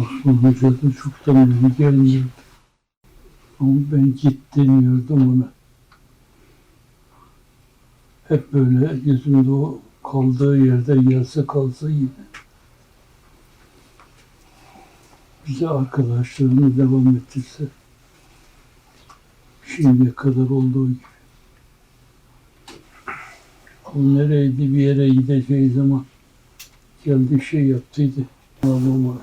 Osman Hoca da çoktan beri gelmiyordu. Ama ben git demiyordum ona. Hep böyle yüzümde o kaldığı yerde gelse kalsa yine. Bize arkadaşlarını devam ettirse şimdiye kadar olduğu gibi. O nereydi bir yere gideceği zaman geldi şey yaptıydı. Olmadı.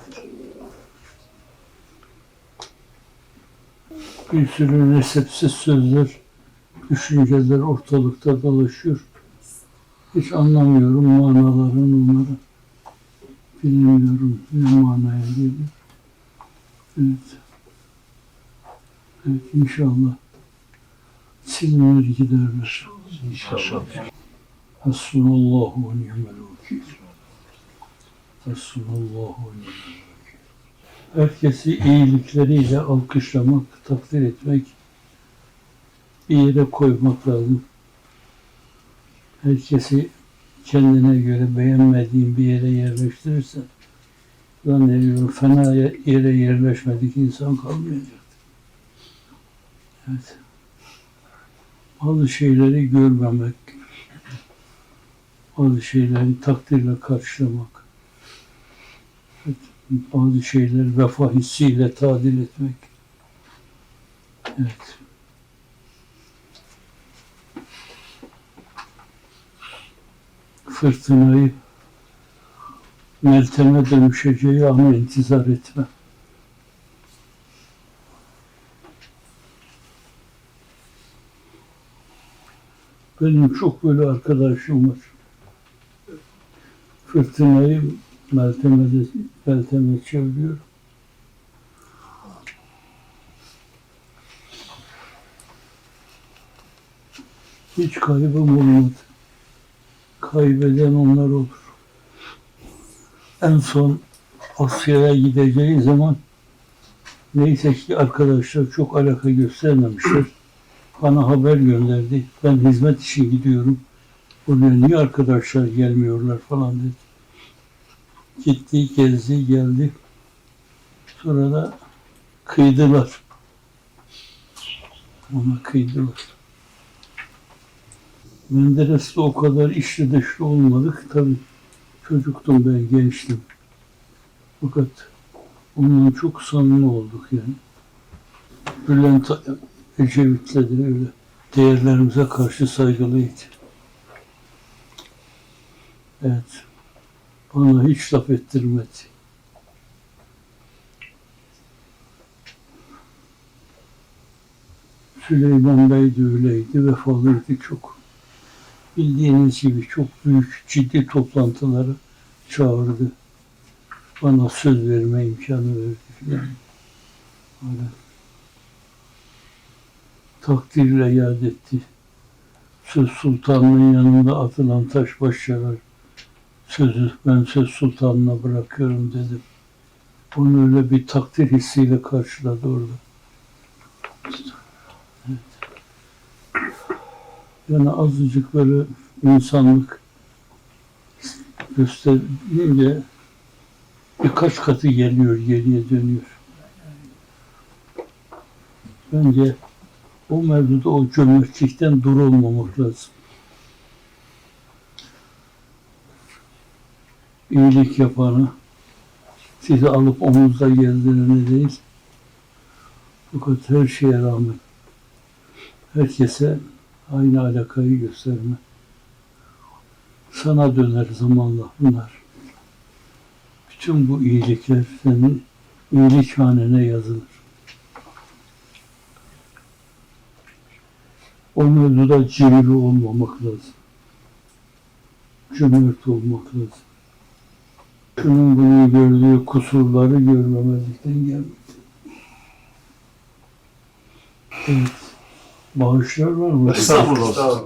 Bir sürü nesepsiz sözler, düşünceler ortalıkta dolaşıyor. Hiç anlamıyorum manalarını onları. Bilmiyorum ne manaya geliyor. Evet. Evet inşallah silinir giderler. İnşallah. Hasbunallahu ve ni'mel vekil. Hasbunallahu ve ni'mel vekil. Herkesi iyilikleriyle alkışlamak, takdir etmek, bir yere koymak lazım. Herkesi kendine göre beğenmediğin bir yere yerleştirirsen zannediyorum fena yere yerleşmedik insan kalmayacak. Evet. Bazı şeyleri görmemek, bazı şeyleri takdirle karşılamak, evet, bazı şeyleri vefa hissiyle tadil etmek. Evet. Fırtınayı Meltem'e dönüşeceği anı intizar etme. Benim çok böyle arkadaşım var. Fırtınayı Meltem'e de Meltem'e çeviriyor. Hiç kaybım olmadı. Kaybeden onlar olur. En son Asya'ya gideceği zaman neyse ki arkadaşlar çok alaka göstermemişler. Bana haber gönderdi. Ben hizmet için gidiyorum. Buraya niye arkadaşlar gelmiyorlar falan dedi. Gitti, gezdi, geldi. Sonra da kıydılar. Ona kıydılar. Menderes'te o kadar içli dışlı olmadık. Tabii çocuktum ben, gençtim. Fakat onunla çok samimi olduk yani. Bülent Ecevit'le de öyle değerlerimize karşı saygılıydı. Evet. Bana hiç laf ettirmedi. Süleyman Bey de öyleydi, vefalıydı çok. Bildiğiniz gibi çok büyük, ciddi toplantıları çağırdı. Bana söz verme imkanı verdi filan. Öyle. Takdirle yad etti. Söz sultanının yanında atılan taş baş yarar. Sözü ben söz sultanına bırakıyorum dedim. Onu öyle bir takdir hissiyle karşıladı orada. Yani azıcık böyle insanlık gösterince birkaç katı geliyor, geriye dönüyor. Bence o mevzuda o cömertlikten dur olmamak lazım. İyilik yapanı sizi alıp omuzda gezdirene değil, fakat her şeye rağmen herkese aynı alakayı gösterme. Sana döner zamanla bunlar. Bütün bu iyilikler senin iyilik hanene yazılır. O mevzuda cimri olmamak lazım. Cömert olmak lazım. Şunun bunu gördüğü kusurları görmemezlikten gelmedi. Evet. Bağışlar var mı? Estağfurullah.